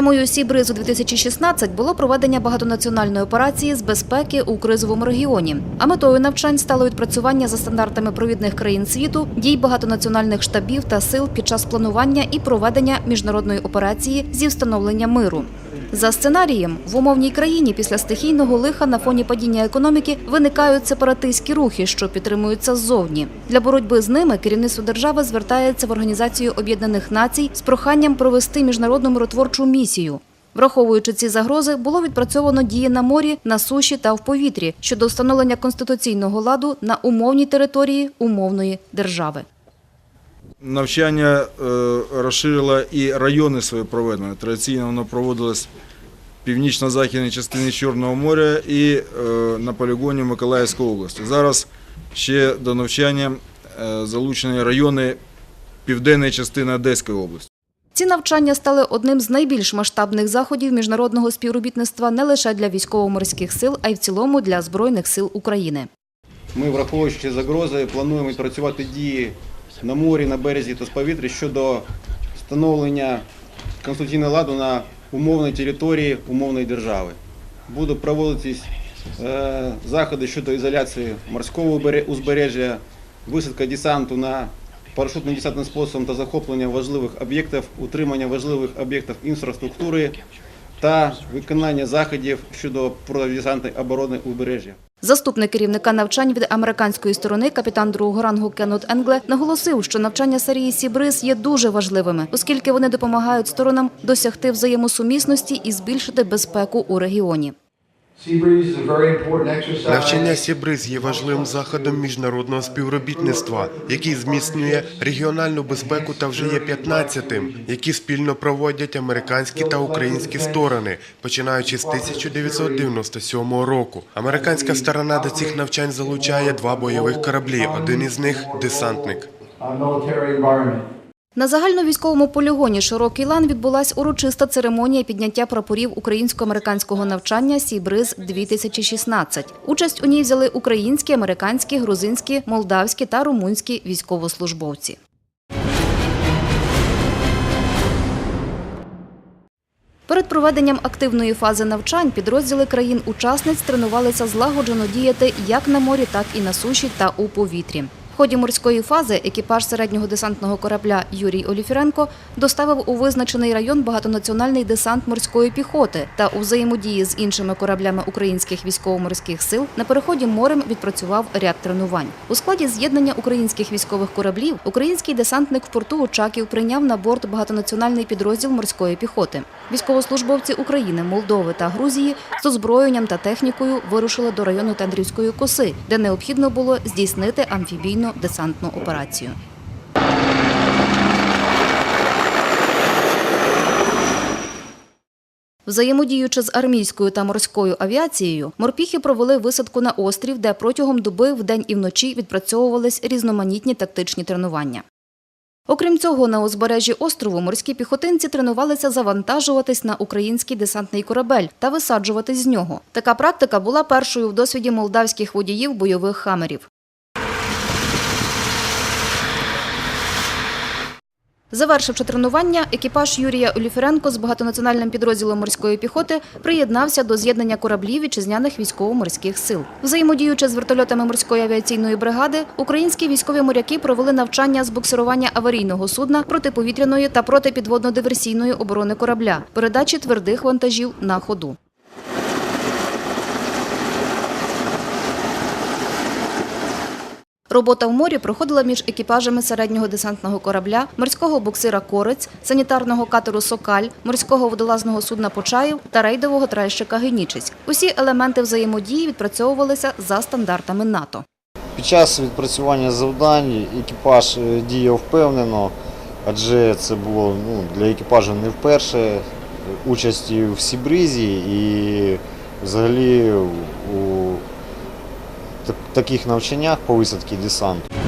Темою Сібризу 2016 було проведення багатонаціональної операції з безпеки у кризовому регіоні. А метою навчань стало відпрацювання за стандартами провідних країн світу, дій багатонаціональних штабів та сил під час планування і проведення міжнародної операції зі встановлення миру. За сценарієм, в умовній країні після стихійного лиха на фоні падіння економіки виникають сепаратистські рухи, що підтримуються ззовні. Для боротьби з ними керівництво держави звертається в Організацію Об'єднаних Націй з проханням провести міжнародну миротворчу місію. Враховуючи ці загрози, було відпрацьовано дії на морі, на суші та в повітрі щодо встановлення конституційного ладу на умовній території умовної держави. Навчання е, розширило і райони своє проведення. Традиційно воно проводилось в північно-західній частині Чорного моря і е, на полігоні Миколаївської області. Зараз ще до навчання е, залучені райони південної частини Одеської області. Ці навчання стали одним з найбільш масштабних заходів міжнародного співробітництва не лише для військово-морських сил, а й в цілому для збройних сил України. Ми, враховуючи загрози, плануємо відпрацювати дії на морі, на березі та з повітря щодо встановлення конституційного ладу на умовній території умовної держави. Будуть проводитись е, заходи щодо ізоляції морського узбережжя, висадка десанту на парашутним десантним способом та захоплення важливих об'єктів, утримання важливих об'єктів інфраструктури та виконання заходів щодо протидесантної оборони узбережжя. Заступник керівника навчань від американської сторони, капітан другого рангу Кеннет Енгле, наголосив, що навчання серії Сібриз є дуже важливими, оскільки вони допомагають сторонам досягти взаємосумісності і збільшити безпеку у регіоні. Навчання Сібриз є важливим заходом міжнародного співробітництва, який зміцнює регіональну безпеку та вже є 15-тим, які спільно проводять американські та українські сторони, починаючи з 1997 року. Американська сторона до цих навчань залучає два бойових кораблі. Один із них десантник. На загальновійськовому полігоні Широкий лан відбулась урочиста церемонія підняття прапорів українсько-американського навчання Сібриз 2016 Участь у ній взяли українські, американські, грузинські, молдавські та румунські військовослужбовці. Перед проведенням активної фази навчань підрозділи країн-учасниць тренувалися злагоджено діяти як на морі, так і на суші та у повітрі. Ході морської фази екіпаж середнього десантного корабля Юрій Оліфіренко доставив у визначений район багатонаціональний десант морської піхоти та у взаємодії з іншими кораблями українських військово-морських сил на переході морем відпрацював ряд тренувань. У складі з'єднання українських військових кораблів український десантник в порту Очаків прийняв на борт багатонаціональний підрозділ морської піхоти. Військовослужбовці України, Молдови та Грузії з озброєнням та технікою вирушили до району Тендрівської коси, де необхідно було здійснити амфібійну десантну операцію. Взаємодіючи з армійською та морською авіацією, морпіхи провели висадку на острів, де протягом доби вдень і вночі відпрацьовувались різноманітні тактичні тренування. Окрім цього, на узбережжі острову морські піхотинці тренувалися завантажуватись на український десантний корабель та висаджуватись з нього. Така практика була першою в досвіді молдавських водіїв бойових хамерів. Завершивши тренування, екіпаж Юрія Оліференко з багатонаціональним підрозділом морської піхоти приєднався до з'єднання кораблів вітчизняних військово-морських сил. Взаємодіючи з вертольотами морської авіаційної бригади, українські військові моряки провели навчання з буксирування аварійного судна протиповітряної та протипідводно-диверсійної оборони корабля, передачі твердих вантажів на ходу. Робота в морі проходила між екіпажами середнього десантного корабля, морського буксира Корець, санітарного катеру Сокаль, морського водолазного судна Почаїв та рейдового тральщика Генічець. Усі елементи взаємодії відпрацьовувалися за стандартами НАТО. Під час відпрацювання завдань екіпаж е, діяв впевнено, адже це було ну, для екіпажу не вперше е, участі в Сібризі і взагалі у таких навчаннях по висадці десанту.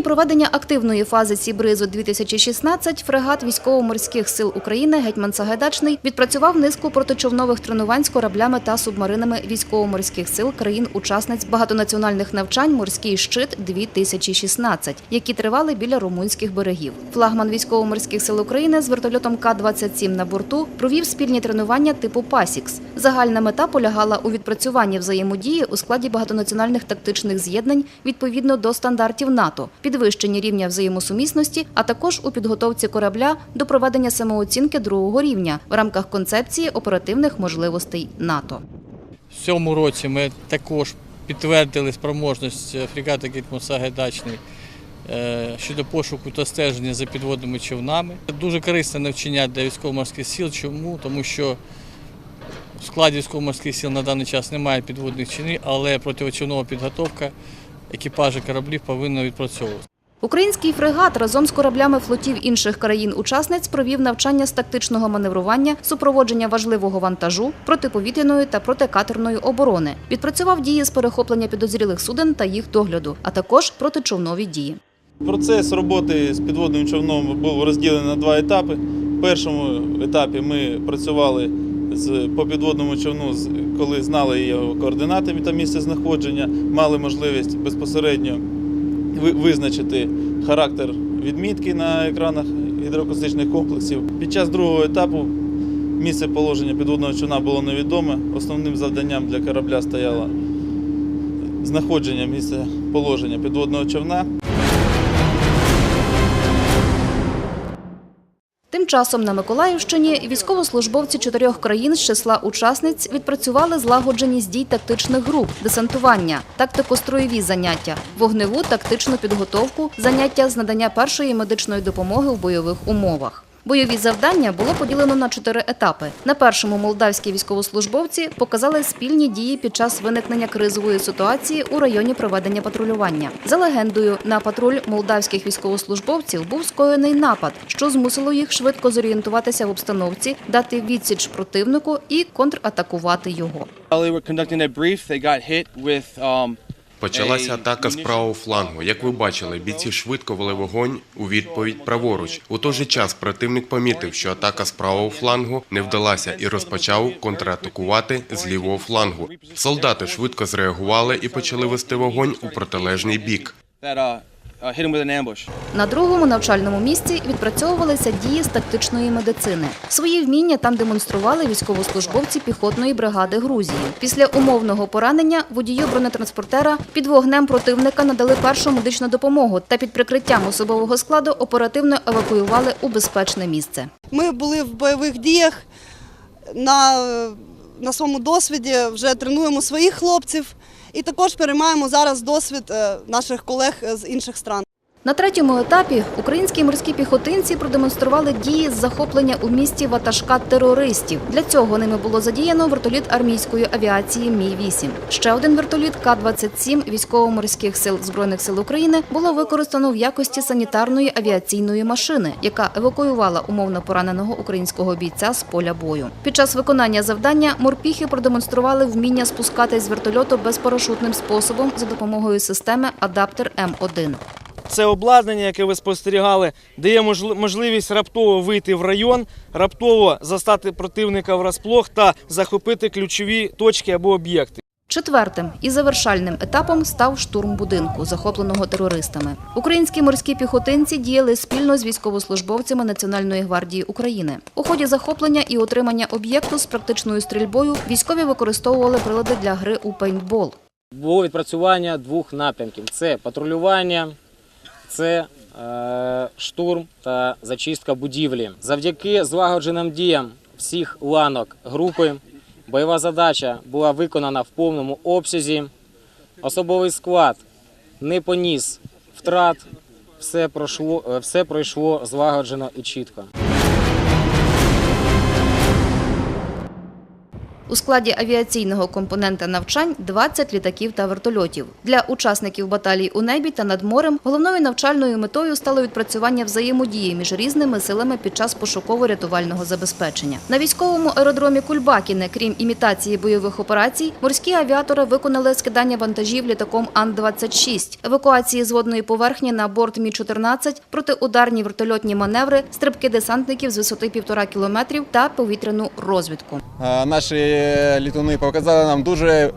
Напередодні проведення активної фази Сібризу 2016 фрегат військово-морських сил України Гетьман Сагайдачний відпрацював низку протичовнових тренувань з кораблями та субмаринами військово-морських сил країн-учасниць багатонаціональних навчань Морський щит 2016 які тривали біля румунських берегів. Флагман військово-морських сил України з вертольотом К-27 на борту провів спільні тренування типу Пасікс. Загальна мета полягала у відпрацюванні взаємодії у складі багатонаціональних тактичних з'єднань відповідно до стандартів НАТО, підвищенні рівня взаємосумісності, а також у підготовці корабля до проведення самооцінки другого рівня в рамках концепції оперативних можливостей НАТО. В цьому році ми також підтвердили спроможність е, фрегата Гетьман Сагайдачний е, щодо пошуку та стеження за підводними човнами. Дуже корисне навчання для військово-морських сил. Чому? Тому що в складі військово-морських сил на даний час немає підводних чинів, але противочовнова підготовка екіпажу кораблів повинна відпрацьовувати. Український фрегат разом з кораблями флотів інших країн-учасниць провів навчання з тактичного маневрування, супроводження важливого вантажу, протиповітряної та протикатерної оборони. Відпрацював дії з перехоплення підозрілих суден та їх догляду, а також протичовнові дії. Процес роботи з підводним човном був розділений на два етапи. В першому етапі ми працювали по підводному човну, коли знали його координати та місце знаходження, мали можливість безпосередньо визначити характер відмітки на екранах гідроакустичних комплексів. Під час другого етапу місце положення підводного човна було невідоме. Основним завданням для корабля стояло знаходження місця положення підводного човна. Часом на Миколаївщині військовослужбовці чотирьох країн з числа учасниць відпрацювали злагодженість дій тактичних груп, десантування, тактико-строєві заняття, вогневу тактичну підготовку, заняття з надання першої медичної допомоги в бойових умовах. Бойові завдання було поділено на чотири етапи. На першому молдавські військовослужбовці показали спільні дії під час виникнення кризової ситуації у районі проведення патрулювання. За легендою, на патруль молдавських військовослужбовців був скоєний напад, що змусило їх швидко зорієнтуватися в обстановці, дати відсіч противнику і контратакувати його. Почалася атака з правого флангу. Як ви бачили, бійці швидко вели вогонь у відповідь праворуч. У той же час противник помітив, що атака з правого флангу не вдалася і розпочав контратакувати з лівого флангу. Солдати швидко зреагували і почали вести вогонь у протилежний бік. That hit him with an ambush. На другому навчальному місці відпрацьовувалися дії з тактичної медицини. Свої вміння там демонстрували військовослужбовці піхотної бригади Грузії. Після умовного поранення водію бронетранспортера під вогнем противника надали першу медичну допомогу та під прикриттям особового складу оперативно евакуювали у безпечне місце. Ми були в бойових діях на, на своєму досвіді, вже тренуємо своїх хлопців і також переймаємо зараз досвід е, наших колег з інших стран. На третьому етапі українські морські піхотинці продемонстрували дії з захоплення у місті ватажка терористів. Для цього ними було задіяно вертоліт армійської авіації Мі-8. Ще один вертоліт К-27 військово-морських сил збройних сил України було використано в якості санітарної авіаційної машини, яка евакуювала умовно пораненого українського бійця з поля бою. Під час виконання завдання морпіхи продемонстрували вміння спускатись з вертольоту безпарашутним способом за допомогою системи Адаптер М1. Це обладнання, яке ви спостерігали, дає можливість раптово вийти в район, раптово застати противника врасплох та захопити ключові точки або об'єкти. Четвертим і завершальним етапом став штурм будинку, захопленого терористами. Українські морські піхотинці діяли спільно з військовослужбовцями Національної гвардії України. У ході захоплення і отримання об'єкту з практичною стрільбою військові використовували прилади для гри у пейнтбол. Було відпрацювання двох напрямків: це патрулювання, це штурм та зачистка будівлі. Завдяки злагодженим діям всіх ланок групи бойова задача була виконана в повному обсязі. Особовий склад не поніс втрат, все пройшло, е, все пройшло злагоджено і чітко. У складі авіаційного компонента навчань 20 літаків та вертольотів. Для учасників баталій у небі та над морем головною навчальною метою стало відпрацювання взаємодії між різними силами під час пошуково-рятувального забезпечення. На військовому аеродромі Кульбакіне, крім імітації бойових операцій, морські авіатори виконали скидання вантажів літаком Ан-26, евакуації з водної поверхні на борт Мі-14, протиударні вертольотні маневри, стрибки десантників з висоти півтора кілометрів та повітряну розвідку. Е, Наші літуни показали нам дуже е,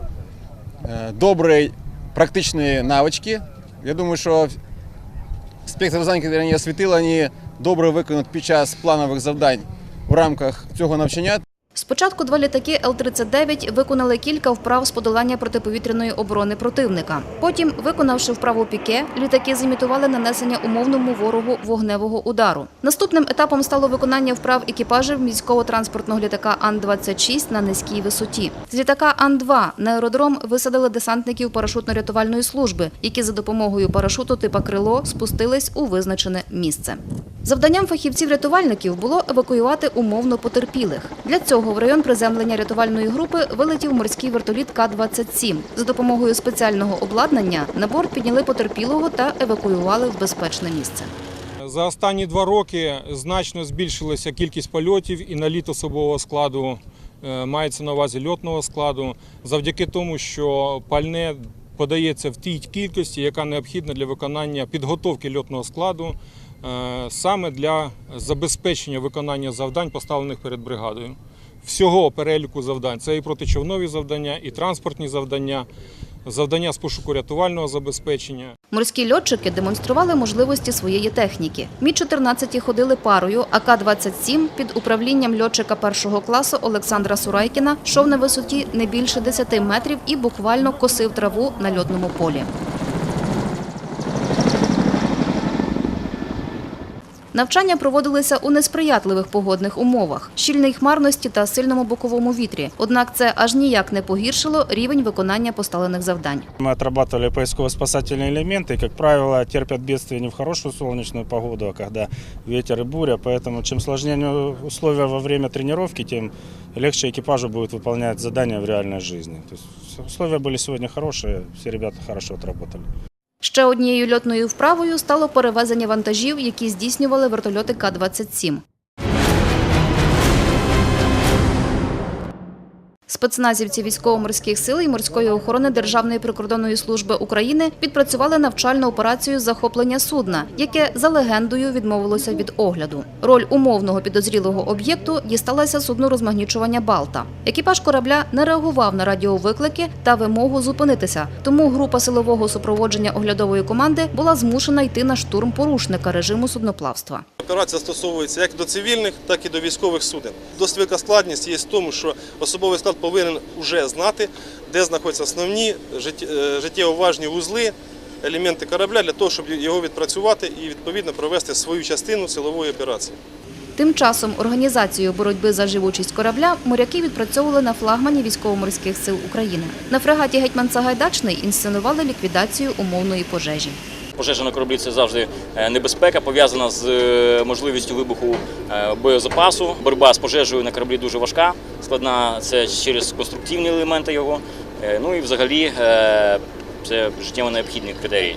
добрі практичні навички. Я думаю, що спектр які вони вони добре виконують під час планових завдань в рамках цього навчання. Спочатку два літаки Л-39 виконали кілька вправ з подолання протиповітряної оборони противника. Потім, виконавши вправу піке, літаки зімітували нанесення умовному ворогу вогневого удару. Наступним етапом стало виконання вправ екіпажів міського транспортного літака Ан-26 на низькій висоті. З літака Ан-2 на аеродром висадили десантників парашутно-рятувальної служби, які за допомогою парашуту типа крило спустились у визначене місце. Завданням фахівців-рятувальників було евакуювати умовно потерпілих. Для цього в район приземлення рятувальної групи вилетів морський вертоліт К-27. За допомогою спеціального обладнання на борт підняли потерпілого та евакуювали в безпечне місце. За останні два роки значно збільшилася кількість польотів і наліт особового складу, е, мається на увазі льотного складу, завдяки тому, що пальне подається в тій кількості, яка необхідна для виконання підготовки льотного складу, е, саме для забезпечення виконання завдань, поставлених перед бригадою. Всього переліку завдань це і протичовнові завдання, і транспортні завдання, завдання з пошуку-рятувального забезпечення. Морські льотчики демонстрували можливості своєї техніки. Мі-14 ходили парою, а К-27 під управлінням льотчика першого класу Олександра Сурайкіна йшов на висоті не більше 10 метрів і буквально косив траву на льотному полі. Навчання проводилися у несприятливих погодних умовах, щільній хмарності та сильному боковому вітрі. Однак це аж ніяк не погіршило рівень виконання поставлених завдань. Мы отрабатывали поисково-спасательные элементы, и, как правило, терпят бедствие не в хорошую солнечную погоду, а когда ветер и буря. Поэтому чем сложнее условия во время тренировки, тем легче экипажу будет выполнять задания в реальной жизни. То есть условия были сегодня хорошие, все ребята хорошо отработали. Ще однією льотною вправою стало перевезення вантажів, які здійснювали вертольоти К-27. Спецназівці військово-морських сил і морської охорони Державної прикордонної служби України відпрацювали навчальну операцію захоплення судна, яке за легендою відмовилося від огляду. Роль умовного підозрілого об'єкту дісталася судну розмагнічування Балта. Екіпаж корабля не реагував на радіовиклики та вимогу зупинитися, тому група силового супроводження оглядової команди була змушена йти на штурм порушника режиму судноплавства. Операція стосовується як до цивільних, так і до військових суден. Досить велика складність є в тому, що особовий склад повинен вже знати, де знаходяться основні життє- е, вузли, елементи корабля для того, щоб його відпрацювати і відповідно провести свою частину силової операції. Тим часом організацію боротьби за живучість корабля моряки відпрацьовували на флагмані військово-морських сил України. На фрегаті Гетьман Сагайдачний інсценували ліквідацію умовної пожежі. Пожежа на кораблі це завжди небезпека, пов'язана з можливістю вибуху боєзапасу. Боротьба з пожежею на кораблі дуже важка, складна це через конструктивні елементи його. Ну і взагалі це життєво необхідний критерій,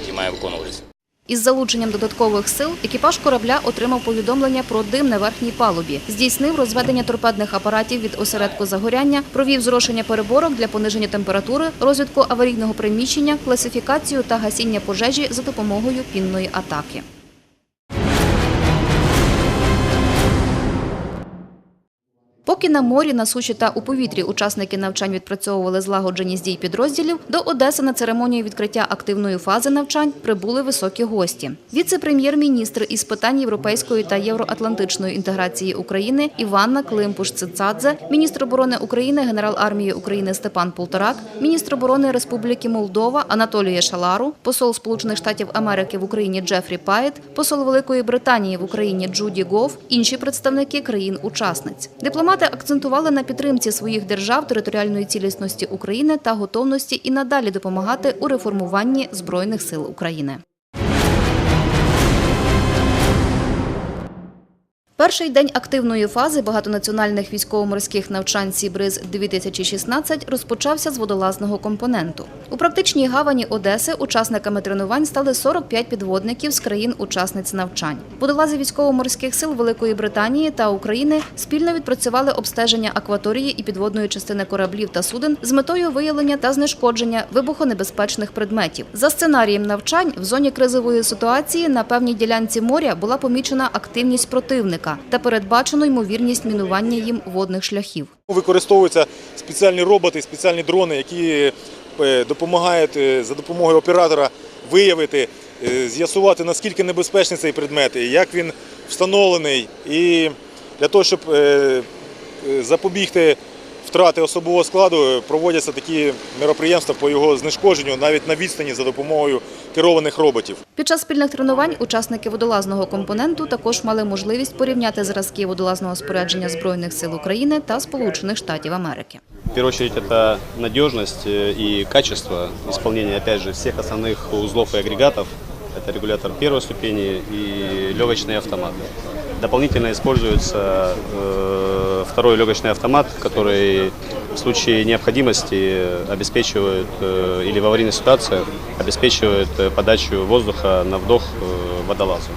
який має виконуватися. Із залученням додаткових сил екіпаж корабля отримав повідомлення про дим на верхній палубі, здійснив розведення торпедних апаратів від осередку загоряння, провів зрошення переборок для пониження температури, розвідку аварійного приміщення, класифікацію та гасіння пожежі за допомогою пінної атаки. Поки на морі, на суші та у повітрі учасники навчань відпрацьовували злагодженість дій підрозділів, до Одеси на церемонію відкриття активної фази навчань прибули високі гості. Віце-прем'єр-міністр із питань європейської та євроатлантичної інтеграції України Іванна Климпуш-Цицадзе, міністр оборони України, генерал армії України Степан Полторак, міністр оборони Республіки Молдова Анатолія Шалару, посол Сполучених Штатів Америки в Україні Джефрі Пайт, посол Великої Британії в Україні Джуді Гов, інші представники країн-учасниць. Дипломати акцентували на підтримці своїх держав територіальної цілісності України та готовності і надалі допомагати у реформуванні збройних сил України. Перший день активної фази багатонаціональних військово-морських навчань Сібриз 2016 розпочався з водолазного компоненту. У практичній гавані Одеси учасниками тренувань стали 45 підводників з країн-учасниць навчань. Водолази військово-морських сил Великої Британії та України спільно відпрацювали обстеження акваторії і підводної частини кораблів та суден з метою виявлення та знешкодження вибухонебезпечних предметів. За сценарієм навчань в зоні кризової ситуації на певній ділянці моря була помічена активність противника та передбачено ймовірність мінування їм водних шляхів. Використовуються спеціальні роботи, спеціальні дрони, які е, допомагають е, за допомогою оператора виявити, е, з'ясувати, наскільки небезпечний цей предмет, як він встановлений. І для того, щоб запобігти втрати особового складу, проводяться такі мероприємства по його знешкодженню навіть на відстані за допомогою керованих роботів. Під час спільних тренувань учасники водолазного компоненту також мали можливість порівняти зразки водолазного спорядження Збройних сил України та Сполучених Штатів Америки. В первую очередь это надежность э, и качество исполнения, опять же, всех основных узлов и агрегатов. Это регулятор первой ступени и легочный автомат. Дополнительно используется э, второй легочный автомат, который в случае необходимости обеспечивает э, или в аварийной ситуации обеспечивает э, подачу воздуха на вдох э, водолазу.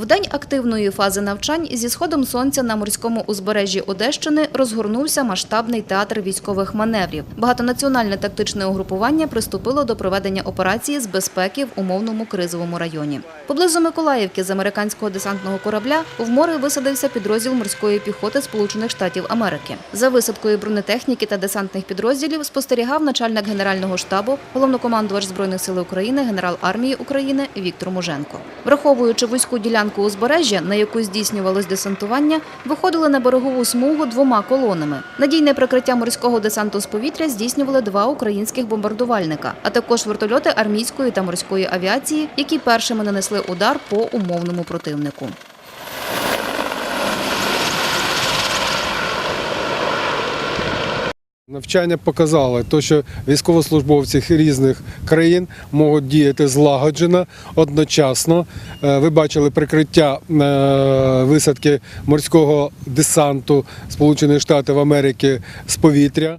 В день активної фази навчань зі сходом сонця на морському узбережжі Одещини розгорнувся масштабний театр військових маневрів. Багатонаціональне тактичне угрупування приступило до проведення операції з безпеки в умовному кризовому районі. Поблизу Миколаївки з американського десантного корабля в море висадився підрозділ морської піхоти Сполучених Штатів Америки. За висадкою бронетехніки та десантних підрозділів спостерігав начальник генерального штабу, головнокомандувач збройних сил України, генерал армії України Віктор Муженко. Враховуючи вузьку ділянку узбережжя, на яку здійснювалось десантування, виходили на берегову смугу двома колонами. Надійне прикриття морського десанту з повітря здійснювали два українських бомбардувальника, а також вертольоти армійської та морської авіації, які першими нанесли удар по умовному противнику. Навчання показали, то, що військовослужбовці різних країн можуть діяти злагоджено, одночасно. Е, Ви бачили прикриття е, висадки морського десанту Сполучених Штатів Америки з повітря.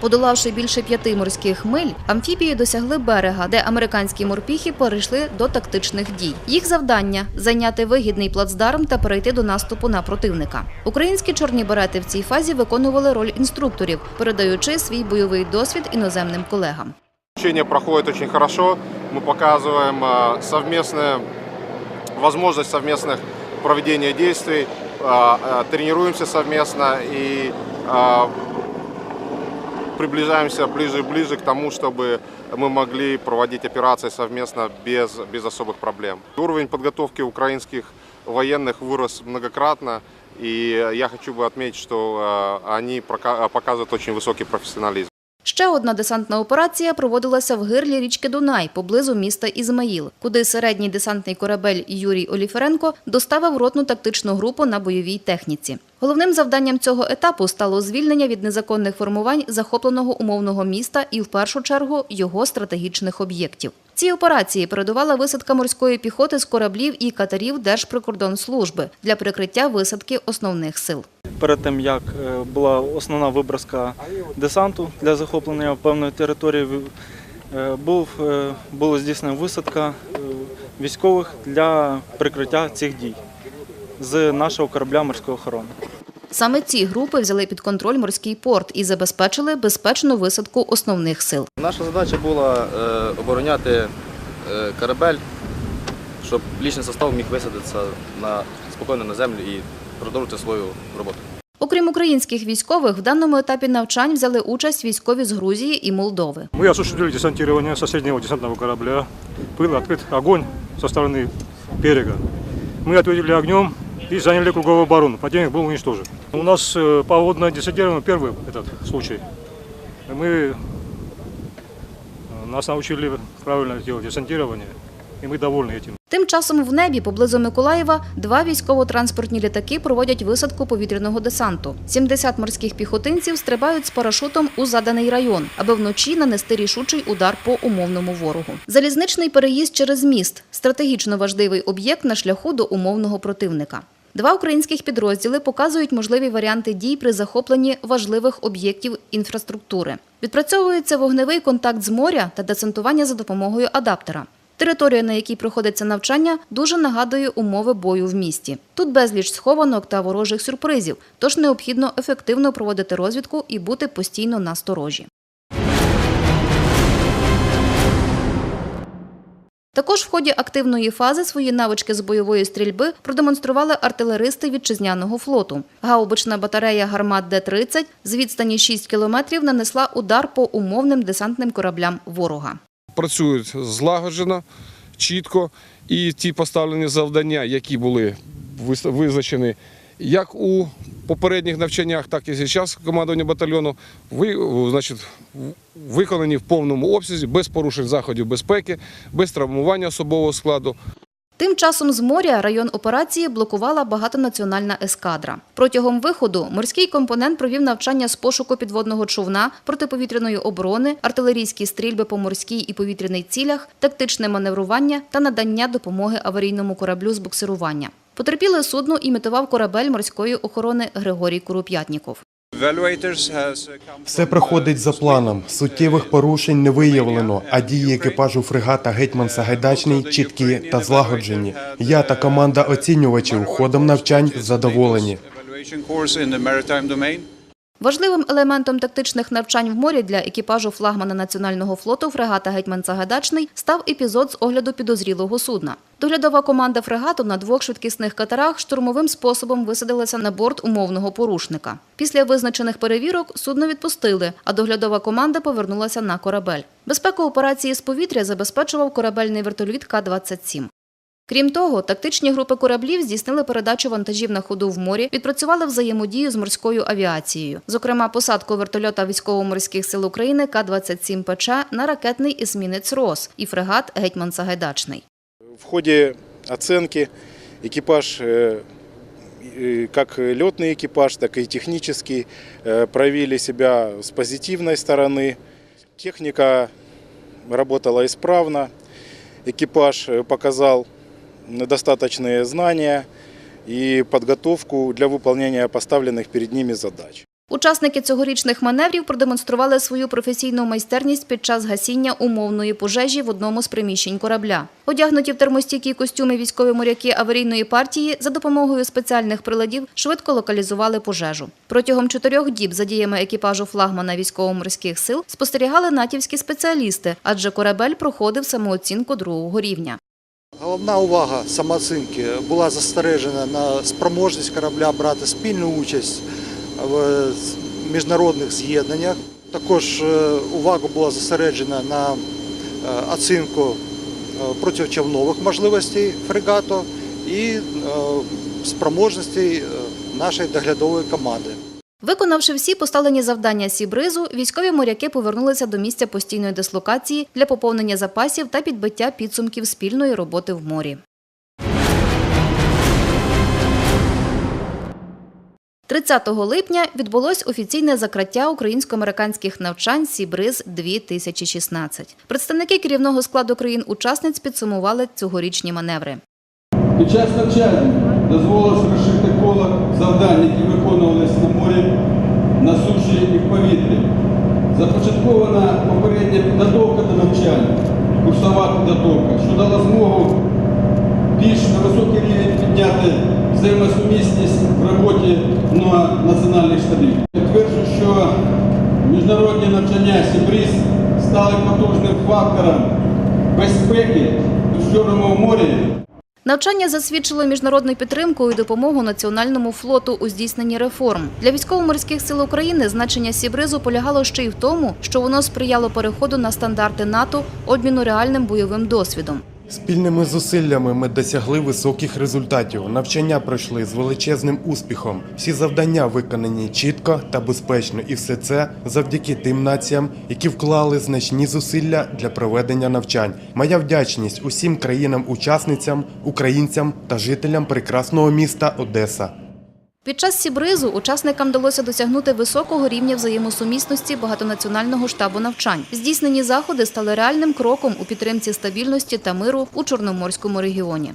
Подолавши більше п'яти морських миль, амфібії досягли берега, де американські морпіхи перейшли до тактичних дій. Їх завдання зайняти вигідний плацдарм та перейти до наступу на противника. Українські чорні берети в цій фазі виконували роль інструкторів, передаючи свій бойовий досвід іноземним колегам. Обучение проходит очень хорошо. Мы показываем э, совместную возможность совместных проведения действий, э, э, тренируемся совместно и э, приближаемся ближе и ближе к тому, чтобы мы могли проводить операции совместно без, без особых проблем. Уровень подготовки украинских военных вырос многократно, и я хочу бы отметить, что э, они прока- показывают очень высокий профессионализм. Ще одна десантна операція проводилася в гирлі річки Дунай поблизу міста Ізмаїл, куди середній десантний корабель Юрій Оліференко доставив ротну тактичну групу на бойовій техніці. Головним завданням цього етапу стало звільнення від незаконних формувань захопленого умовного міста і в першу чергу його стратегічних об'єктів. Цій операції передувала висадка морської піхоти з кораблів і катерів Держприкордонслужби для прикриття висадки основних сил. перед тим як е, була основна виброска десанту для захоплення певної території, е, е, була здійснена висадка військових для прикриття цих дій з нашого корабля морської охорони. Саме ці групи взяли під контроль морський порт і забезпечили безпечну висадку основних сил. Наша задача була е, обороняти е, корабель, щоб лічний состав міг висадитися на спокійно на землю і продовжити свою роботу. Окрім українських військових, в даному етапі навчань взяли участь військові з Грузії і Молдови. Мы осуществили десантирование со среднего десантного корабля. Был открыт огонь со стороны берега. Мы ответили огнем и заняли круговую оборону. Противник был уничтожен. У нас э, поводное десантирование первый этот случай. Мы э, нас научили правильно делать десантирование. и мы довольны этим. Тим часом в небі поблизу Миколаєва два військово-транспортні літаки проводять висадку повітряного десанту. 70 морських піхотинців стрибають з парашутом у заданий район, аби вночі нанести рішучий удар по умовному ворогу. Залізничний переїзд через міст стратегічно важливий об'єкт на шляху до умовного противника. Два українських підрозділи показують можливі варіанти дій при захопленні важливих об'єктів інфраструктури. Відпрацьовується вогневий контакт з моря та десантування за допомогою адаптера. Територія, на якій проходиться навчання, дуже нагадує умови бою в місті. Тут безліч схованок та ворожих сюрпризів, тож необхідно ефективно проводити розвідку і бути постійно на сторожі. Також в ході активної фази свої навички з бойової стрільби продемонстрували артилеристи вітчизняного флоту. Гаубична батарея гармат Д-30 з відстані 6 кілометрів нанесла удар по умовним десантним кораблям ворога. працюють злагоджено, чітко, і ті поставлені завдання, які були визначені як у попередніх навчаннях, так і зараз командування батальйону, ви, значить, виконані в повному обсязі, без порушень заходів безпеки, без травмування особового складу. Тим часом з моря район операції блокувала багатонаціональна ескадра. Протягом виходу морський компонент провів навчання з пошуку підводного човна, протиповітряної оборони, артилерійські стрільби по морській і повітряних цілях, тактичне маневрування та надання допомоги аварійному кораблю з буксирування. Потерпіле судно імітував корабель морської охорони Григорій Куроп'ятніков. Все проходить за планом. Суттєвих порушень не виявлено, а дії екіпажу фрегата Гетьман Сагайдачний чіткі та злагоджені. Я та команда оцінювачів ходом навчань задоволені. Важливим елементом тактичних навчань в морі для екіпажу флагмана національного флоту фрегата Гетьман Сагайдачний став епізод з огляду підозрілого судна. Доглядова команда фрегату на двох швидкісних катерах штурмовим способом висадилася на борт умовного порушника. Після визначених перевірок судно відпустили, а доглядова команда повернулася на корабель. Безпеку операції з повітря забезпечував корабельний вертоліт К-27. Крім того, тактичні групи кораблів здійснили передачу вантажів на ходу в морі, відпрацювали взаємодію з морською авіацією, зокрема посадку вертольота військово-морських сил України К-27 ПЧ на ракетний есмінець «Рос» і фрегат Гетьман Сагайдачний. В ходе оценки экипаж, э, э, как летный экипаж, так и технический, э, проявили себя с позитивной стороны. Техника работала исправно, экипаж э, показал достаточные знания и подготовку для выполнения поставленных перед ними задач. Учасники цьогорічних маневрів продемонстрували свою професійну майстерність під час гасіння умовної пожежі в одному з приміщень корабля. Одягнуті в термостійкі костюми військові моряки аварійної партії за допомогою спеціальних приладів швидко локалізували пожежу. Протягом чотирьох діб за діями екіпажу флагмана військово-морських сил спостерігали натівські спеціалісти, адже корабель проходив самооцінку другого рівня. Головна увага самооцінки була застережена на спроможність корабля брати спільну участь в міжнародних з'єднаннях. Також е, увага була зосереджена на е, оцінку е, протичовнових можливостей фрегату і е, спроможностей е, нашої доглядової команди. Виконавши всі поставлені завдання Сібризу, військові моряки повернулися до місця постійної дислокації для поповнення запасів та підбиття підсумків спільної роботи в морі. 30 липня відбулось офіційне закриття українсько-американських навчань Сібриз 2016 Представники керівного складу країн-учасниць підсумували цьогорічні маневри. Під час навчання дозволилось розширити коло завдань, які виконувалися на морі, на суші і в. Започаткована попередня підготовка до навчання, курсова підготовка, що дала змогу більш високий рівень підняти взаємосумісність в роботі на національних штабів. Підтверджую, що міжнародні навчання Сібріз стали потужним фактором безпеки в Чорному морі Навчання засвідчило міжнародну підтримку і допомогу національному флоту у здійсненні реформ. Для військово-морських сил України значення Сібризу полягало ще й в тому, що воно сприяло переходу на стандарти НАТО, обміну реальним бойовим досвідом. Спільними зусиллями ми досягли високих результатів. Навчання пройшли з величезним успіхом. Всі завдання виконані чітко та безпечно, і все це завдяки тим націям, які вклали значні зусилля для проведення навчань. Моя вдячність усім країнам-учасницям, українцям та жителям прекрасного міста Одеса. Під час Сібризу учасникам вдалося досягнути високого рівня взаємосумісності багатонаціонального штабу навчань. Здійснені заходи стали реальним кроком у підтримці стабільності та миру у Чорноморському регіоні.